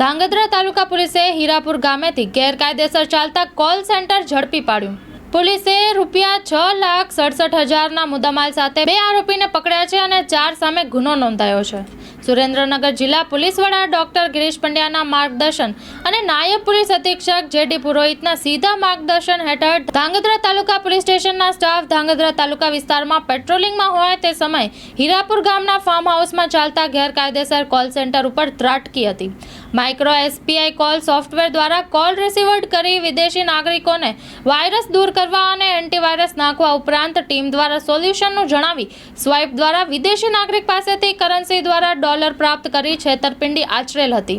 ધાંગધ્રા તાલુકા પોલીસે હીરાપુર ગામેથી ગેરકાયદેસર ચાલતા કોલ સેન્ટર ઝડપી પાડ્યું. પોલીસે રૂપિયા છ લાખ સડસઠ હજારના મુદ્દામાલ સાથે બે આરોપીને પકડ્યા છે અને ચાર સામે ગુનો નોંધાયો છે. સુરેન્દ્રનગર જિલ્લા પોલીસ વડા ડોક્ટર ગિરીશ પંડ્યાના માર્ગદર્શન અને નાયબ પોલીસ અધિક્ષક જેડી પુરોહિતના સીધા માર્ગદર્શન હેઠળ ધાંગધ્રા તાલુકા પોલીસ સ્ટેશનના સ્ટાફ ધાંગધ્રા તાલુકા વિસ્તારમાં પેટ્રોલિંગમાં હોય તે સમયે હીરાપુર ગામના ફાર્મ હાઉસમાં ચાલતા ગેરકાયદેસર કોલ સેન્ટર ઉપર ત્રાટકી હતી. માઇક્રો એસપીઆઈ કોલ સોફ્ટવેર દ્વારા કોલ રિસીવર્ડ કરી વિદેશી નાગરિકોને વાયરસ દૂર કરવા અને એન્ટીવાયરસ નાખવા ઉપરાંત ટીમ દ્વારા સોલ્યુશનનું જણાવી સ્વાઇપ દ્વારા વિદેશી નાગરિક પાસેથી કરન્સી દ્વારા ડોલર પ્રાપ્ત કરી છેતરપિંડી આચરેલ હતી.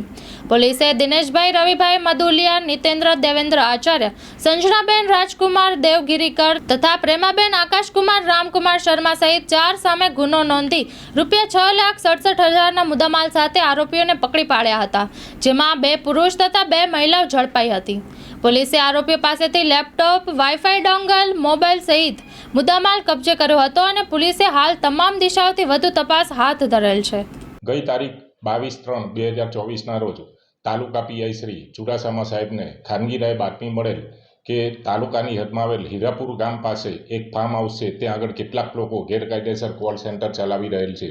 પોલીસે દિનેશભાઈ રવિભાઈ, મધુલિયા, નિતેન્દ્ર, દેવેન્દ્ર આચાર્ય, સંજનાબેન રાજકુમાર, દેવગીરીકર તથા પ્રેમાબેન આકાશકુમાર, રામકુમાર શર્મા સહિત ચાર સામે ગુનો નોંધી રૂપિયા છ લાખ સડસઠ હજારના મુદ્દામાલ સાથે આરોપીઓને પકડી પાડ્યા હતા, જેમાં બે પુરુષ તથા બે મહિલાઓ ઝડપાઈ હતી. પોલીસે આરોપીઓ પાસેથી લેપટોપ, વાઈફાઈ ડોંગલ, મોબાઈલ સહિત મુદ્દામાલ કબજે કર્યો હતો અને પોલીસે હાલ તમામ દિશાઓથી વધુ તપાસ હાથ ધરેલ છે. ગઈ તારીખ બાવીસ ત્રણ બે હજાર ચોવીસના રોજ તાલુકા પીઆઈ શ્રી ચુડાસામા સાહેબને ખાનગી રાય બાતમી મળેલ કે તાલુકાની હદમાં આવેલ હીરાપુર ગામ પાસે એક ફાર્મ હાઉસ છે. ત્યાં આગળ કેટલાક લોકો ગેરકાયદેસર કોલ સેન્ટર ચલાવી રહેલ છે.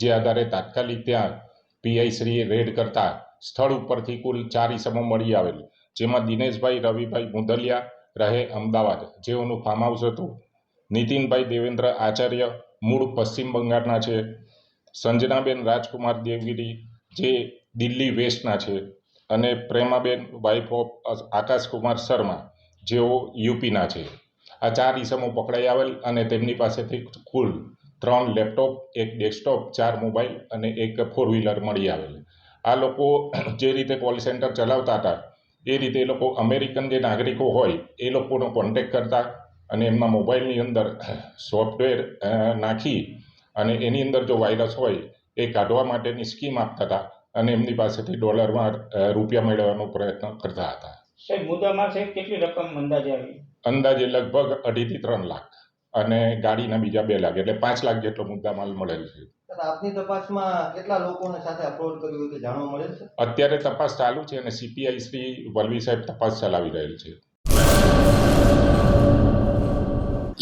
જે આધારે તાત્કાલિક ત્યાં પીઆઈ શ્રીએ રેડ કરતા સ્થળ ઉપરથી કુલ ચાર ઇસમો મળી આવેલ, જેમાં દિનેશભાઈ, રવિભાઈ મુંદલિયા રહે અમદાવાદ. જેઓનું ફાર્મ હાઉસ હતું. નીતિનભાઈ દેવેન્દ્ર આચાર્ય મૂળ પશ્ચિમ બંગાળના છે. સંજનાબેન રાજકુમાર દેવગીરી જે દિલ્હી વેસ્ટના છે અને પ્રેમાબેન વાઇફ ઓફ આકાશકુમાર શર્મા જેઓ યુપીના છે. આ ચાર ઈસમો પકડાઈ આવેલ અને તેમની પાસેથી કુલ ત્રણ લેપટોપ, એક ડેસ્કટોપ, ચાર મોબાઈલ અને એક ફોર વ્હીલર મળી આવેલ. આ લોકો જે રીતે કોલ સેન્ટર ચલાવતા હતા, એ રીતે એ લોકો અમેરિકન જે નાગરિકો હોય, એ લોકોનો કોન્ટેક કરતા અને એમના મોબાઈલની અંદર સોફ્ટવેર નાખી અને એની અંદર જો વાયરસ હોય એ કાઢવા માટેની સ્કીમ આપતા હતા અને એમની પાસેથી ડોલરમાં રૂપિયા મેળવવાનો પ્રયત્ન કરતા હતા. સાહેબ મુદ્દામાં સાહેબ કેટલી રકમ અંદાજે આવી? અંદાજે લગભગ અઢીથી ત્રણ લાખ અને ગાડીના બીજા બે લાખ એટલે પાંચ લાખ જેટલો મુદ્દામાલ મળેલ છે. આપની તપાસમાં કેટલા લોકોને સાથે અપલોડ કર્યું તે જાણવા મળેલ છે? અત્યારે તપાસ ચાલુ છે અને સીપીઆઈ શ્રી વલવી સાહેબ તપાસ ચલાવી રહેલ છે.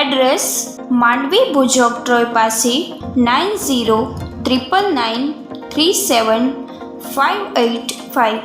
એડ્રેસ માંડવી ભુજોક ટ્રોય પાસે nine zero triple nine three seven five eight five.